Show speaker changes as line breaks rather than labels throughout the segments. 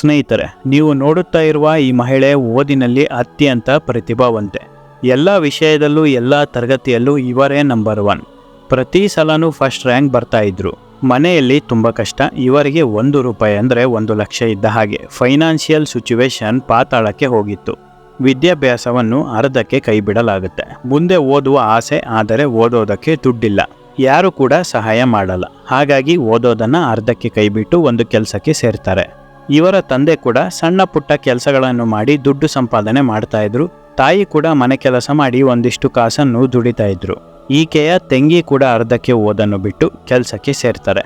ಸ್ನೇಹಿತರೆ, ನೀವು ನೋಡುತ್ತಾ ಇರುವ ಈ ಮಹಿಳೆ ಓದಿನಲ್ಲಿ ಅತ್ಯಂತ ಪ್ರತಿಭಾವಂತೆ. ಎಲ್ಲ ವಿಷಯದಲ್ಲೂ, ಎಲ್ಲ ತರಗತಿಯಲ್ಲೂ ಇವರೇ ನಂಬರ್ ಒನ್ ಪ್ರತಿ ಸಲನೂ ಫಸ್ಟ್ ರ್ಯಾಂಕ್ ಬರ್ತಾ ಇದ್ರು. ಮನೆಯಲ್ಲಿ ತುಂಬ ಕಷ್ಟ. ಇವರಿಗೆ ಒಂದು ರೂಪಾಯಿ ಅಂದರೆ ಒಂದು ಲಕ್ಷ ಇದ್ದ ಹಾಗೆ ಫೈನಾನ್ಷಿಯಲ್ ಸಿಚುವೇಶನ್ ಪಾತಾಳಕ್ಕೆ ಹೋಗಿತ್ತು. ವಿದ್ಯಾಭ್ಯಾಸವನ್ನು ಅರ್ಧಕ್ಕೆ ಕೈಬಿಡಲಾಗುತ್ತೆ. ಮುಂದೆ ಓದುವ ಆಸೆ ಆದರೆ ಓದೋದಕ್ಕೆ ದುಡ್ಡಿಲ್ಲ. ಯಾರು ಕೂಡ ಸಹಾಯ ಮಾಡಲ್ಲ. ಹಾಗಾಗಿ ಓದೋದನ್ನು ಅರ್ಧಕ್ಕೆ ಕೈಬಿಟ್ಟು ಒಂದು ಕೆಲಸಕ್ಕೆ ಸೇರ್ತಾರೆ. ಇವರ ತಂದೆ ಕೂಡ ಸಣ್ಣ ಪುಟ್ಟ ಕೆಲಸಗಳನ್ನು ಮಾಡಿ ದುಡ್ಡು ಸಂಪಾದನೆ ಮಾಡ್ತಾ ಇದ್ರು. ತಾಯಿ ಕೂಡ ಮನೆ ಕೆಲಸ ಮಾಡಿ ಒಂದಿಷ್ಟು ಕಾಸನ್ನು ದುಡಿತಾ ಇದ್ರು. ಈಕೆಯ ತಂಗಿ ಕೂಡ ಅರ್ಧಕ್ಕೆ ಓದನ್ನು ಬಿಟ್ಟು ಕೆಲಸಕ್ಕೆ ಸೇರ್ತಾರೆ.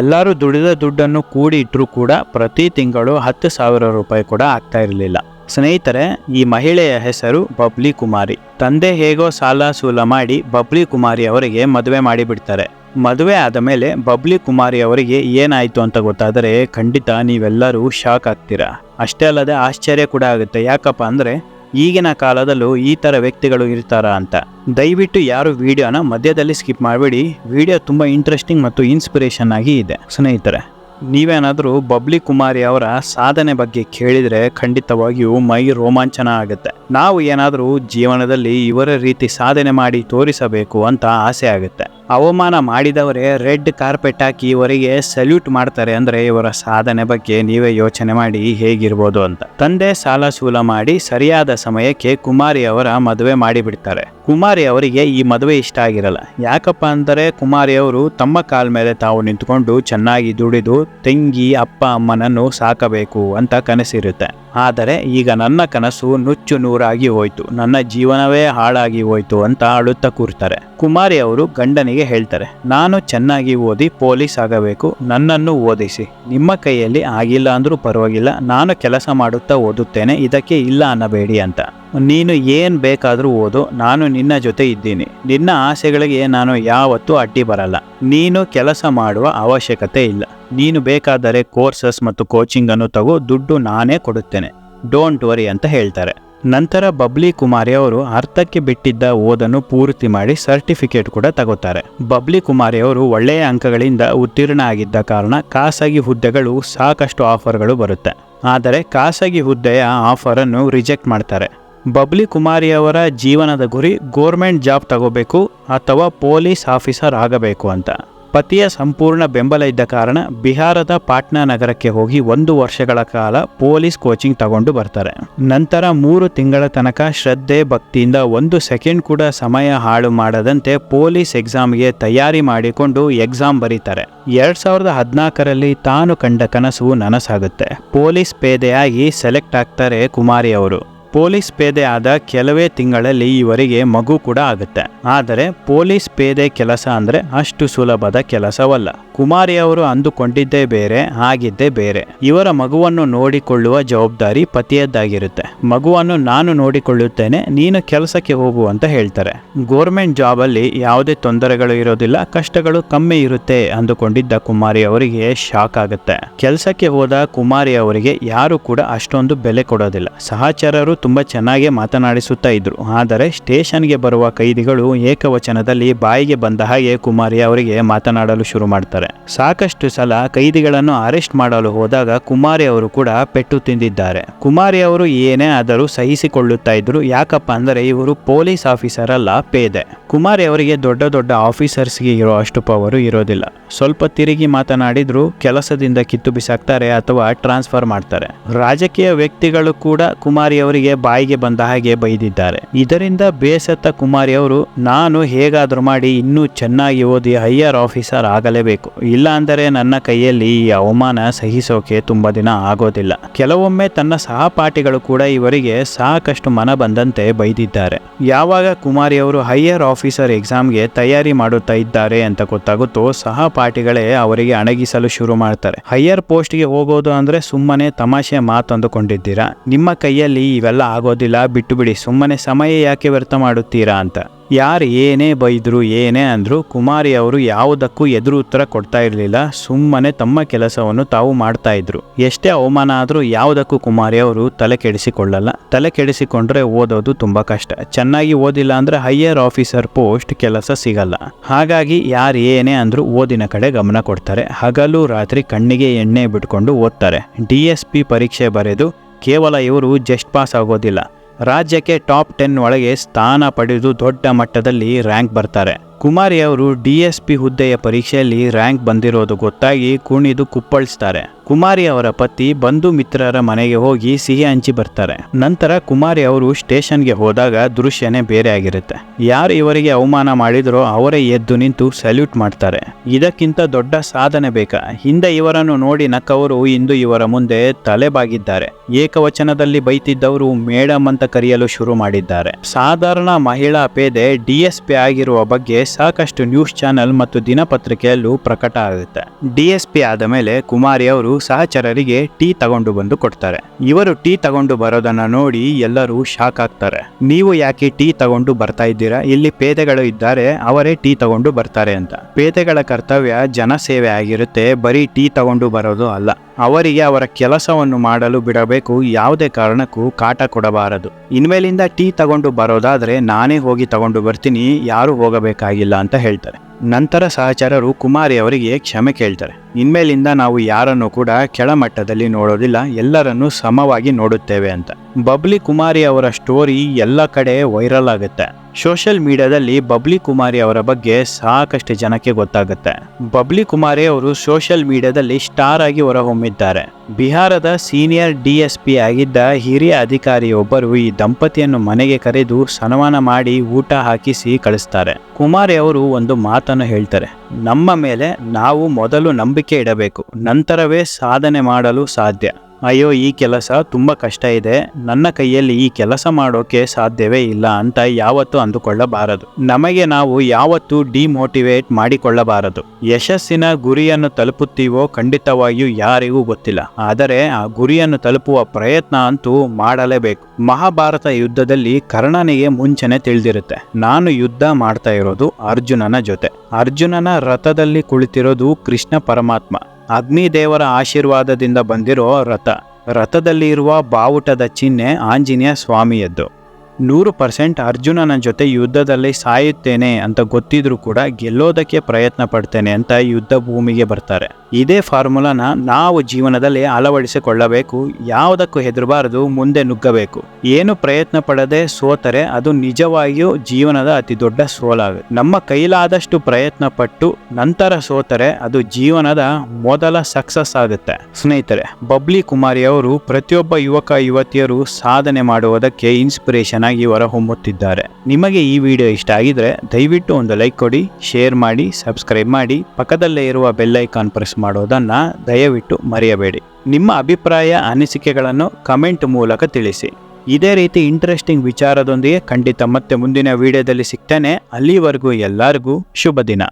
ಎಲ್ಲರೂ ದುಡಿದ ದುಡ್ಡನ್ನು ಕೂಡಿ ಇಟ್ಟರೂ ಕೂಡ ಪ್ರತಿ ತಿಂಗಳು ಹತ್ತು ಸಾವಿರ ರೂಪಾಯಿ ಕೂಡ ಆಗ್ತಾ ಇರಲಿಲ್ಲ. ಸ್ನೇಹಿತರೆ, ಈ ಮಹಿಳೆಯ ಹೆಸರು ಬಬ್ಲಿ ಕುಮಾರಿ. ತಂದೆ ಹೇಗೋ ಸಾಲ ಸೂಲ ಮಾಡಿ ಬಬ್ಲಿ ಕುಮಾರಿ ಅವರಿಗೆ ಮದುವೆ ಮಾಡಿಬಿಡ್ತಾರೆ. ಮದುವೆ ಆದ ಮೇಲೆ ಬಬ್ಲಿ ಕುಮಾರಿ ಅವರಿಗೆ ಏನಾಯಿತು ಅಂತ ಗೊತ್ತಾದರೆ, ಖಂಡಿತ ನೀವೆಲ್ಲರೂ ಶಾಕ್ ಆಗ್ತೀರಾ? ಅಷ್ಟೇ ಅಲ್ಲದೆ ಆಶ್ಚರ್ಯ ಕೂಡ ಆಗುತ್ತೆ. ಯಾಕಪ್ಪ ಅಂದರೆ, ಈಗಿನ ಕಾಲದಲ್ಲೂ ಈ ಥರ ವ್ಯಕ್ತಿಗಳು ಇರ್ತಾರಾ ಅಂತ. ದಯವಿಟ್ಟು ಯಾರು ವಿಡಿಯೋನ ಮಧ್ಯದಲ್ಲಿ ಸ್ಕಿಪ್ ಮಾಡಬೇಡಿ. ವಿಡಿಯೋ ತುಂಬ ಇಂಟ್ರೆಸ್ಟಿಂಗ್ ಮತ್ತು ಇನ್ಸ್ಪಿರೇಷನ್ ಆಗಿ ಇದೆ. ಸ್ನೇಹಿತರೆ. ನೀವೇನಾದರೂ ಬಬ್ಲಿ ಕುಮಾರಿ ಅವರ ಸಾಧನೆ ಬಗ್ಗೆ ಕೇಳಿದರೆ ಖಂಡಿತವಾಗಿಯೂ ಮೈ ರೋಮಾಂಚನ ಆಗುತ್ತೆ. ನಾವು ಏನಾದರೂ ಜೀವನದಲ್ಲಿ ಇವರ ರೀತಿ ಸಾಧನೆ ಮಾಡಿ ತೋರಿಸಬೇಕು ಅಂತ ಆಸೆ ಆಗುತ್ತೆ. ಅವಮಾನ ಮಾಡಿದವರೇ ರೆಡ್ ಕಾರ್ಪೆಟ್ ಹಾಕಿ ಇವರಿಗೆ ಸಲ್ಯೂಟ್ ಮಾಡ್ತಾರೆ ಅಂದರೆ ಇವರ ಸಾಧನೆ ಬಗ್ಗೆ ನೀವೇ ಯೋಚನೆ ಮಾಡಿ ಹೇಗಿರ್ಬೋದು ಅಂತ. ತಂದೆ ಸಾಲ ಸೂಲ ಮಾಡಿ ಸರಿಯಾದ ಸಮಯಕ್ಕೆ ಕುಮಾರಿ ಅವರ ಮದುವೆ ಮಾಡಿಬಿಡ್ತಾರೆ. ಕುಮಾರಿ ಅವರಿಗೆ ಈ ಮದುವೆ ಇಷ್ಟ ಆಗಿರಲ್ಲ. ಯಾಕಪ್ಪ ಅಂದರೆ ಕುಮಾರಿ ಅವರು ತಮ್ಮ ಕಾಲ ಮೇಲೆ ತಾವು ನಿಂತ್ಕೊಂಡು ಚೆನ್ನಾಗಿ ದುಡಿದು ತಂಗಿ, ಅಪ್ಪ, ಅಮ್ಮನನ್ನು ಸಾಕಬೇಕು ಅಂತ ಕನಸಿರುತ್ತೆ. ಆದರೆ ಈಗ ನನ್ನ ಕನಸು ನುಚ್ಚು ನೂರಾಗಿ ಹೋಯ್ತು. ನನ್ನ ಜೀವನವೇ ಹಾಳಾಗಿ ಹೋಯ್ತು ಅಂತ ಅಳುತ್ತಾ ಕೂರ್ತಾರೆ. ಕುಮಾರಿ ಅವರು ಗಂಡನಿಗೆ ಹೇಳ್ತಾರೆ, ನಾನು ಚೆನ್ನಾಗಿ ಓದಿ ಪೊಲೀಸ್ ಆಗಬೇಕು. ನನ್ನನ್ನು ಓದಿಸಿ. ನಿಮ್ಮ ಕೈಯಲ್ಲಿ ಆಗಿಲ್ಲ ಅಂದರೂ ಪರವಾಗಿಲ್ಲ. ನಾನು ಕೆಲಸ ಮಾಡುತ್ತಾ ಓದುತ್ತೇನೆ. ಇದಕ್ಕೆ ಇಲ್ಲ ಅನ್ನಬೇಡಿ ಅಂತ. ನೀನು ಏನು ಬೇಕಾದರೂ ಓದು, ನಾನು ನಿನ್ನ ಜೊತೆ ಇದ್ದೀನಿ. ನಿನ್ನ ಆಸೆಗಳಿಗೆ ನಾನು ಯಾವತ್ತೂ ಅಡ್ಡಿ ಬರಲ್ಲ. ನೀನು ಕೆಲಸ ಮಾಡುವ ಅವಶ್ಯಕತೆ ಇಲ್ಲ. ನೀನು ಬೇಕಾದರೆ ಕೋರ್ಸಸ್ ಮತ್ತು ಕೋಚಿಂಗನ್ನು ತಗೋ, ದುಡ್ಡು ನಾನೇ ಕೊಡುತ್ತೇನೆ. ಡೋಂಟ್ ವರಿ ಅಂತ ಹೇಳ್ತಾರೆ. ನಂತರ ಬಬ್ಲಿ ಕುಮಾರಿ ಅವರು ಅರ್ಥಕ್ಕೆ ಬಿಟ್ಟಿದ್ದ ಓದನ್ನು ಪೂರ್ತಿ ಮಾಡಿ ಸರ್ಟಿಫಿಕೇಟ್ ಕೂಡ ತಗೋತಾರೆ. ಬಬ್ಲಿ ಕುಮಾರಿ ಅವರು ಒಳ್ಳೆಯ ಅಂಕಗಳಿಂದ ಉತ್ತೀರ್ಣ ಆಗಿದ್ದ ಕಾರಣ ಖಾಸಗಿ ಹುದ್ದೆಗಳು ಸಾಕಷ್ಟು ಆಫರ್ಗಳು ಬರುತ್ತೆ. ಆದರೆ ಖಾಸಗಿ ಹುದ್ದೆಯ ಆಫರನ್ನು ರಿಜೆಕ್ಟ್ ಮಾಡ್ತಾರೆ. ಬಬ್ಲಿ ಕುಮಾರಿಯವರ ಜೀವನದ ಗುರಿ ಗೋರ್ಮೆಂಟ್ ಜಾಬ್ ತಗೋಬೇಕು ಅಥವಾ ಪೊಲೀಸ್ ಆಫೀಸರ್ ಆಗಬೇಕು ಅಂತ. ಪತಿಯ ಸಂಪೂರ್ಣ ಬೆಂಬಲ ಇದ್ದ ಕಾರಣ ಬಿಹಾರದ ಪಾಟ್ನಾ ನಗರಕ್ಕೆ ಹೋಗಿ ಒಂದು ವರ್ಷಗಳ ಕಾಲ ಪೊಲೀಸ್ ಕೋಚಿಂಗ್ ತಗೊಂಡು ಬರ್ತಾರೆ. ನಂತರ ಮೂರು ತಿಂಗಳ ತನಕ ಶ್ರದ್ಧೆ ಭಕ್ತಿಯಿಂದ ಒಂದು ಸೆಕೆಂಡ್ ಕೂಡ ಸಮಯ ಹಾಳು ಮಾಡದಂತೆ ಪೊಲೀಸ್ ಎಕ್ಸಾಮ್ಗೆ ತಯಾರಿ ಮಾಡಿಕೊಂಡು ಎಕ್ಸಾಮ್ ಬರೀತಾರೆ. ಎರಡ್ ಸಾವಿರದ ಹದಿನಾಲ್ಕರಲ್ಲಿ ತಾನು ಕಂಡ ಕನಸು ನನಸಾಗುತ್ತೆ. ಪೊಲೀಸ್ ಪೇದೆಯಾಗಿ ಸೆಲೆಕ್ಟ್ ಆಗ್ತಾರೆ ಕುಮಾರಿ ಅವರು. ಪೊಲೀಸ್ ಪೇದೆ ಆದ ಕೆಲವೇ ತಿಂಗಳಲ್ಲಿ ಇವರಿಗೆ ಮಗು ಕೂಡ ಆಗುತ್ತೆ. ಆದರೆ ಪೊಲೀಸ್ ಪೇದೆ ಕೆಲಸ ಅಂದ್ರೆ ಅಷ್ಟು ಸುಲಭದ ಕೆಲಸವಲ್ಲ. ಕುಮಾರಿ ಅವರು ಅಂದುಕೊಂಡಿದ್ದೇ ಬೇರೆ, ಆಗಿದ್ದೇ ಬೇರೆ. ಇವರ ಮಗುವನ್ನು ನೋಡಿಕೊಳ್ಳುವ ಜವಾಬ್ದಾರಿ ಪತಿಯದ್ದಾಗಿರುತ್ತೆ. ಮಗುವನ್ನು ನಾನು ನೋಡಿಕೊಳ್ಳುತ್ತೇನೆ, ನೀನು ಕೆಲಸಕ್ಕೆ ಹೋಗು ಅಂತ ಹೇಳ್ತಾರೆ. ಗೋರ್ಮೆಂಟ್ ಜಾಬ್ ಅಲ್ಲಿ ಯಾವುದೇ ತೊಂದರೆಗಳು ಇರೋದಿಲ್ಲ, ಕಷ್ಟಗಳು ಕಮ್ಮಿ ಇರುತ್ತೆ ಅಂದುಕೊಂಡಿದ್ದ ಕುಮಾರಿ ಅವರಿಗೆ ಶಾಕ್ ಆಗುತ್ತೆ. ಕೆಲಸಕ್ಕೆ ಹೋದ ಕುಮಾರಿ ಅವರಿಗೆ ಯಾರು ಕೂಡ ಅಷ್ಟೊಂದು ಬೆಲೆ ಕೊಡೋದಿಲ್ಲ. ಸಹಚರರು ತುಂಬಾ ಚೆನ್ನಾಗಿ ಮಾತನಾಡಿಸುತ್ತಾ ಇದ್ದರು ಆದರೆ ಸ್ಟೇಷನ್ಗೆ ಬರುವ ಕೈದಿಗಳು ಏಕವಚನದಲ್ಲಿ ಬಾಯಿಗೆ ಬಂದ ಹಾಗೆ ಕುಮಾರಿ ಅವರಿಗೆ ಮಾತನಾಡಲು ಶುರು ಮಾಡ್ತಾರೆ. ಸಾಕಷ್ಟು ಸಲ ಕೈದಿಗಳನ್ನು ಅರೆಸ್ಟ್ ಮಾಡಲು ಹೋದಾಗ ಕುಮಾರಿ ಅವರು ಕೂಡ ಪೆಟ್ಟು ತಿಂದಿದ್ದಾರೆ. ಕುಮಾರಿ ಅವರು ಏನೇ ಆದರೂ ಸಹಿಸಿಕೊಳ್ಳುತ್ತಾ ಇದ್ರು. ಯಾಕಪ್ಪ ಅಂದರೆ ಇವರು ಪೊಲೀಸ್ ಆಫೀಸರ್ ಅಲ್ಲ ಪೇದೆ. ಕುಮಾರಿ ಅವರಿಗೆ ದೊಡ್ಡ ದೊಡ್ಡ ಆಫೀಸರ್ಸ್ಗೆ ಇರೋ ಅಷ್ಟು ಪವರು ಇರೋದಿಲ್ಲ. ಸ್ವಲ್ಪ ತಿರುಗಿ ಮಾತನಾಡಿದ್ರು, ಕೆಲಸದಿಂದ ಕಿತ್ತು ಬಿಸಾಕ್ತಾರೆ ಅಥವಾ ಟ್ರಾನ್ಸ್ಫರ್ ಮಾಡ್ತಾರೆ. ರಾಜಕೀಯ ವ್ಯಕ್ತಿಗಳು ಕೂಡ ಕುಮಾರಿ ಅವರಿಗೆ ಬಾಯಿಗೆ ಬಂದ ಹಾಗೆ ಬೈದಿದ್ದಾರೆ. ಇದರಿಂದ ಬೇಸತ್ತ ಕುಮಾರಿ ಅವರು ನಾನು ಹೇಗಾದ್ರೂ ಮಾಡಿ ಇನ್ನೂ ಚೆನ್ನಾಗಿ ಓದಿ ಹೈಯರ್ ಆಫೀಸರ್ ಆಗಲೇಬೇಕು. ಇಲ್ಲ ಅಂದರೆ ನನ್ನ ಕೈಯಲ್ಲಿ ಈ ಅವಮಾನ ಸಹಿಸೋಕೆ ತುಂಬಾ ದಿನ ಆಗೋದಿಲ್ಲ. ಕೆಲವೊಮ್ಮೆ ತನ್ನ ಸಹಪಾಠಿಗಳು ಕೂಡ ಇವರಿಗೆ ಸಾಕಷ್ಟು ಮನ ಬಂದಂತೆ ಬೈದಿದ್ದಾರೆ. ಯಾವಾಗ ಕುಮಾರಿ ಅವರು ಹೈಯರ್ ಆಫೀಸರ್ ಎಕ್ಸಾಮ್ಗೆ ತಯಾರಿ ಮಾಡುತ್ತಾ ಇದ್ದಾರೆ ಅಂತ ಗೊತ್ತಾಗುತ್ತೋ, ಸಹಪಾಠಿಗಳೇ ಅವರಿಗೆ ಅಣಗಿಸಲು ಶುರು ಮಾಡ್ತಾರೆ. ಹೈಯರ್ ಪೋಸ್ಟ್ಗೆ ಹೋಗೋದು ಅಂದ್ರೆ ಸುಮ್ಮನೆ ತಮಾಷೆ ಮಾತಂದುಕೊಂಡಿದ್ದೀರಾ? ನಿಮ್ಮ ಕೈಯಲ್ಲಿ ಇವೆಲ್ಲ ಆಗೋದಿಲ್ಲ ಬಿಟ್ಟುಬಿಡಿ ಸುಮ್ಮನೆ ಸಮಯ ಯಾಕೆ ವ್ಯರ್ಥ ಮಾಡುತ್ತೀರಾ ಅಂತ. ಯಾರು ಏನೇ ಬೈದ್ರು ಏನೇ ಅಂದ್ರು ಕುಮಾರಿ ಅವರು ಯಾವುದಕ್ಕೂ ಎದುರು ಉತ್ತರ ಕೊಡ್ತಾ ಇರಲಿಲ್ಲ. ಸುಮ್ಮನೆ ತಮ್ಮ ಕೆಲಸವನ್ನು ತಾವು ಮಾಡ್ತಾ ಇದ್ರು. ಎಷ್ಟೇ ಅವಮಾನ ಆದರೂ ಯಾವುದಕ್ಕೂ ಕುಮಾರಿ ಅವರು ತಲೆ ಕೆಡಿಸಿಕೊಳ್ಳಲ್ಲ. ತಲೆ ಕೆಡಿಸಿಕೊಂಡ್ರೆ ಓದೋದು ತುಂಬಾ ಕಷ್ಟ. ಚೆನ್ನಾಗಿ ಓದಿಲ್ಲ ಅಂದ್ರೆ ಹೈಯರ್ ಆಫೀಸರ್ ಪೋಸ್ಟ್ ಕೆಲಸ ಸಿಗಲ್ಲ. ಹಾಗಾಗಿ ಯಾರು ಏನೇ ಅಂದರೂ ಓದಿನ ಕಡೆ ಗಮನ ಕೊಡ್ತಾರೆ. ಹಗಲು ರಾತ್ರಿ ಕಣ್ಣಿಗೆ ಎಣ್ಣೆ ಬಿಟ್ಕೊಂಡು ಓದ್ತಾರೆ. ಡಿ ಎಸ್ ಪಿ ಪರೀಕ್ಷೆ ಬರೆದು ಕೇವಲ ಇವರು ಜಸ್ಟ್ ಪಾಸ್ ಆಗೋದಿಲ್ಲ. ರಾಜ್ಯಕ್ಕೆ ಟಾಪ್ ಟೆನ್ ಒಳಗೆ ಸ್ಥಾನ ಪಡೆದು ದೊಡ್ಡ ಮಟ್ಟದಲ್ಲಿ ರ್ಯಾಂಕ್ ಬರ್ತಾರೆ. ಕುಮಾರಿ ಅವರು ಡಿ ಎಸ್ ಪಿ ಹುದ್ದೆಯ ಪರೀಕ್ಷೆಯಲ್ಲಿ ರ್ಯಾಂಕ್ ಬಂದಿರೋದು ಗೊತ್ತಾಗಿ ಕುಣಿದು ಕುಪ್ಪಳಿಸ್ತಾರೆ. ಕುಮಾರಿ ಅವರ ಪತಿ ಬಂಧು ಮಿತ್ರರ ಮನೆಗೆ ಹೋಗಿ ಸಿಹಿ ಹಂಚಿ ಬರ್ತಾರೆ. ನಂತರ ಕುಮಾರಿ ಅವರು ಸ್ಟೇಷನ್ಗೆ ಹೋದಾಗ ದೃಶ್ಯನೇ ಬೇರೆ ಆಗಿರುತ್ತೆ. ಯಾರು ಇವರಿಗೆ ಅವಮಾನ ಮಾಡಿದ್ರೋ ಅವರೇ ಎದ್ದು ನಿಂತು ಸಲ್ಯೂಟ್ ಮಾಡ್ತಾರೆ. ಇದಕ್ಕಿಂತ ದೊಡ್ಡ ಸಾಧನೆ ಬೇಕಾ? ಹಿಂದೆ ಇವರನ್ನು ನೋಡಿ ನಕ್ಕವರು ಇಂದು ಇವರ ಮುಂದೆ ತಲೆಬಾಗಿದ್ದಾರೆ. ಏಕವಚನದಲ್ಲಿ ಬೈತಿದ್ದವರು ಮೇಡಮ್ ಅಂತ ಕರೆಯಲು ಶುರು ಮಾಡಿದ್ದಾರೆ. ಸಾಧಾರಣ ಮಹಿಳಾ ಪೇದೆ ಡಿಎಸ್ಪಿ ಆಗಿರುವ ಬಗ್ಗೆ ಸಾಕಷ್ಟು ನ್ಯೂಸ್ ಚಾನೆಲ್ ಮತ್ತು ದಿನಪತ್ರಿಕೆಯಲ್ಲೂ ಪ್ರಕಟ ಆಗುತ್ತೆ. ಡಿಎಸ್ಪಿ ಆದ ಮೇಲೆ ಕುಮಾರಿ ಅವರು ಸಹಚರರಿಗೆ ಟೀ ತಗೊಂಡು ಬಂದು ಕೊಡ್ತಾರೆ. ಇವರು ಟೀ ತಗೊಂಡು ಬರೋದನ್ನ ನೋಡಿ ಎಲ್ಲರೂ ಶಾಕ್ ಆಗ್ತಾರೆ. ನೀವು ಯಾಕೆ ಟೀ ತಗೊಂಡು ಬರ್ತಾ ಇದ್ದೀರಾ? ಇಲ್ಲಿ ಪೇದೆಗಳು ಇದ್ದಾರೆ, ಅವರೇ ಟೀ ತಗೊಂಡು ಬರ್ತಾರೆ ಅಂತ. ಪೇದೆಗಳ ಕರ್ತವ್ಯ ಜನಸೇವೆ ಆಗಿರುತ್ತೆ, ಬರೀ ಟೀ ತಗೊಂಡು ಬರೋದು ಅಲ್ಲ. ಅವರಿಗೆ ಅವರ ಕೆಲಸವನ್ನು ಮಾಡಲು ಬಿಡಬೇಕು, ಯಾವುದೇ ಕಾರಣಕ್ಕೂ ಕಾಟ ಕೊಡಬಾರದು. ಇನ್ಮೇಲಿಂದ ಟೀ ತಗೊಂಡು ಬರೋದಾದರೆ ನಾನೇ ಹೋಗಿ ತಗೊಂಡು ಬರ್ತೀನಿ, ಯಾರು ಹೋಗಬೇಕಾಗಿಲ್ಲ ಅಂತ ಹೇಳ್ತಾರೆ. ನಂತರ ಸಹಚರರು ಕುಮಾರಿ ಅವರಿಗೆ ಕ್ಷಮೆ ಕೇಳ್ತಾರೆ. ಇನ್ಮೇಲಿಂದ ನಾವು ಯಾರನ್ನು ಕೂಡ ಕೆಳಮಟ್ಟದಲ್ಲಿ ನೋಡೋದಿಲ್ಲ, ಎಲ್ಲರನ್ನೂ ಸಮವಾಗಿ ನೋಡುತ್ತೇವೆ ಅಂತ. ಬಬ್ಲಿ ಕುಮಾರಿ ಅವರ ಸ್ಟೋರಿ ಎಲ್ಲ ಕಡೆ ವೈರಲ್ ಆಗುತ್ತೆ. ಸೋಷಿಯಲ್ ಮೀಡಿಯಾದಲ್ಲಿ ಬಬ್ಲಿ ಕುಮಾರಿ ಅವರ ಬಗ್ಗೆ ಸಾಕಷ್ಟು ಜನಕ್ಕೆ ಗೊತ್ತಾಗುತ್ತೆ. ಬಬ್ಲಿ ಕುಮಾರಿ ಅವರು ಸೋಷಿಯಲ್ ಮೀಡಿಯಾದಲ್ಲಿ ಸ್ಟಾರ್ ಆಗಿ ಹೊರಹೊಮ್ಮಿದ್ದಾರೆ. ಬಿಹಾರದ ಸೀನಿಯರ್ ಡಿ ಎಸ್ ಪಿ ಆಗಿದ್ದ ಹಿರಿಯ ಅಧಿಕಾರಿಯೊಬ್ಬರು ಈ ದಂಪತಿಯನ್ನು ಮನೆಗೆ ಕರೆದು ಸನ್ಮಾನ ಮಾಡಿ ಊಟ ಹಾಕಿಸಿ ಕಳಿಸ್ತಾರೆ. ಕುಮಾರಿ ಅವರು ಒಂದು ಮಾತನ್ನು ಹೇಳ್ತಾರೆ, ನಮ್ಮ ಮೇಲೆ ನಾವು ಮೊದಲು ನಂಬಿಕೆ ಇಡಬೇಕು, ನಂತರವೇ ಸಾಧನೆ ಮಾಡಲು ಸಾಧ್ಯ. ಅಯ್ಯೋ, ಈ ಕೆಲಸ ತುಂಬ ಕಷ್ಟ ಇದೆ. ನನ್ನ ಕೈಯಲ್ಲಿ ಈ ಕೆಲಸ ಮಾಡೋಕೆ ಸಾಧ್ಯವೇ ಇಲ್ಲ ಅಂತ ಯಾವತ್ತೂ ಅಂದುಕೊಳ್ಳಬಾರದು. ನಮಗೆ ನಾವು ಯಾವತ್ತೂ ಡಿಮೋಟಿವೇಟ್ ಮಾಡಿಕೊಳ್ಳಬಾರದು. ಯಶಸ್ಸಿನ ಗುರಿಯನ್ನು ತಲುಪುತ್ತೀವೋ ಖಂಡಿತವಾಗಿಯೂ ಯಾರಿಗೂ ಗೊತ್ತಿಲ್ಲ. ಆದರೆ ಆ ಗುರಿಯನ್ನು ತಲುಪುವ ಪ್ರಯತ್ನ ಅಂತೂ ಮಾಡಲೇಬೇಕು. ಮಹಾಭಾರತ ಯುದ್ಧದಲ್ಲಿ ಕರ್ಣನಿಗೆ ಮುಂಚೆನೆ ತಿಳಿದಿರುತ್ತೆ. ನಾನು ಯುದ್ಧ ಮಾಡ್ತಾ ಇರೋದು ಅರ್ಜುನನ ಜೊತೆ. ಅರ್ಜುನನ ರಥದಲ್ಲಿ ಕುಳಿತಿರೋದು ಕೃಷ್ಣ ಪರಮಾತ್ಮ. ಅಗ್ನಿದೇವರ ಆಶೀರ್ವಾದದಿಂದ ಬಂದಿರೋ ರಥ. ರಥದಲ್ಲಿ ಇರುವ ಬಾವುಟದ ಚಿಹ್ನೆ ಆಂಜನೇಯ ಸ್ವಾಮಿಯದ್ದು. ನೂರು ಪರ್ಸೆಂಟ್ ಅರ್ಜುನನ ಜೊತೆ ಯುದ್ಧದಲ್ಲಿ ಸಾಯುತ್ತೇನೆ ಅಂತ ಗೊತ್ತಿದ್ರೂ ಕೂಡ ಗೆಲ್ಲೋದಕ್ಕೆ ಪ್ರಯತ್ನ ಪಡ್ತೇನೆ ಅಂತ ಯುದ್ಧ ಭೂಮಿಗೆ ಬರ್ತಾರೆ. ಇದೇ ಫಾರ್ಮುಲಾನ ನಾವು ಜೀವನದಲ್ಲಿ ಅಳವಡಿಸಿಕೊಳ್ಳಬೇಕು, ಯಾವುದಕ್ಕೂ ಹೆದರಬಾರದು, ಮುಂದೆ ನುಗ್ಗಬೇಕು. ಏನು ಪ್ರಯತ್ನ ಪಡದೆ ಸೋತರೆ ಅದು ನಿಜವಾಗಿಯೂ ಜೀವನದ ಅತಿ ದೊಡ್ಡ ಸೋಲಾಗುತ್ತೆ ನಮ್ಮ ಕೈಲಾದಷ್ಟು ಪ್ರಯತ್ನ ಪಟ್ಟು ನಂತರ ಸೋತರೆ ಅದು ಜೀವನದ ಮೊದಲ ಸಕ್ಸಸ್ ಆಗುತ್ತೆ. ಸ್ನೇಹಿತರೆ, ಬಬ್ಲಿ ಕುಮಾರಿ ಅವರು ಪ್ರತಿಯೊಬ್ಬ ಯುವಕ ಯುವತಿಯರು ಸಾಧನೆ ಮಾಡುವುದಕ್ಕೆ ಇನ್ಸ್ಪಿರೇಷನ್ ಹೊರಹೊಮ್ಮುತ್ತಿದ್ದಾರೆ ನಿಮಗೆ ಈ ವಿಡಿಯೋ ಇಷ್ಟ ಆಗಿದ್ರೆ ದಯವಿಟ್ಟು ಒಂದು ಲೈಕ್ ಕೊಡಿ, ಶೇರ್ ಮಾಡಿ, ಸಬ್ಸ್ಕ್ರೈಬ್ ಮಾಡಿ, ಪಕ್ಕದಲ್ಲೇ ಇರುವ ಬೆಲ್ಲೈಕಾನ್ ಪ್ರೆಸ್ ಮಾಡೋದನ್ನ ದಯವಿಟ್ಟು ಮರೆಯಬೇಡಿ. ನಿಮ್ಮ ಅಭಿಪ್ರಾಯ, ಅನಿಸಿಕೆಗಳನ್ನು ಕಮೆಂಟ್ ಮೂಲಕ ತಿಳಿಸಿ. ಇದೇ ರೀತಿ ಇಂಟ್ರೆಸ್ಟಿಂಗ್ ವಿಚಾರದೊಂದಿಗೆ ಖಂಡಿತ ಮತ್ತೆ ಮುಂದಿನ ವಿಡಿಯೋದಲ್ಲಿ ಸಿಗ್ತೇನೆ. ಅಲ್ಲಿವರೆಗೂ ಎಲ್ಲರಿಗೂ ಶುಭ ದಿನ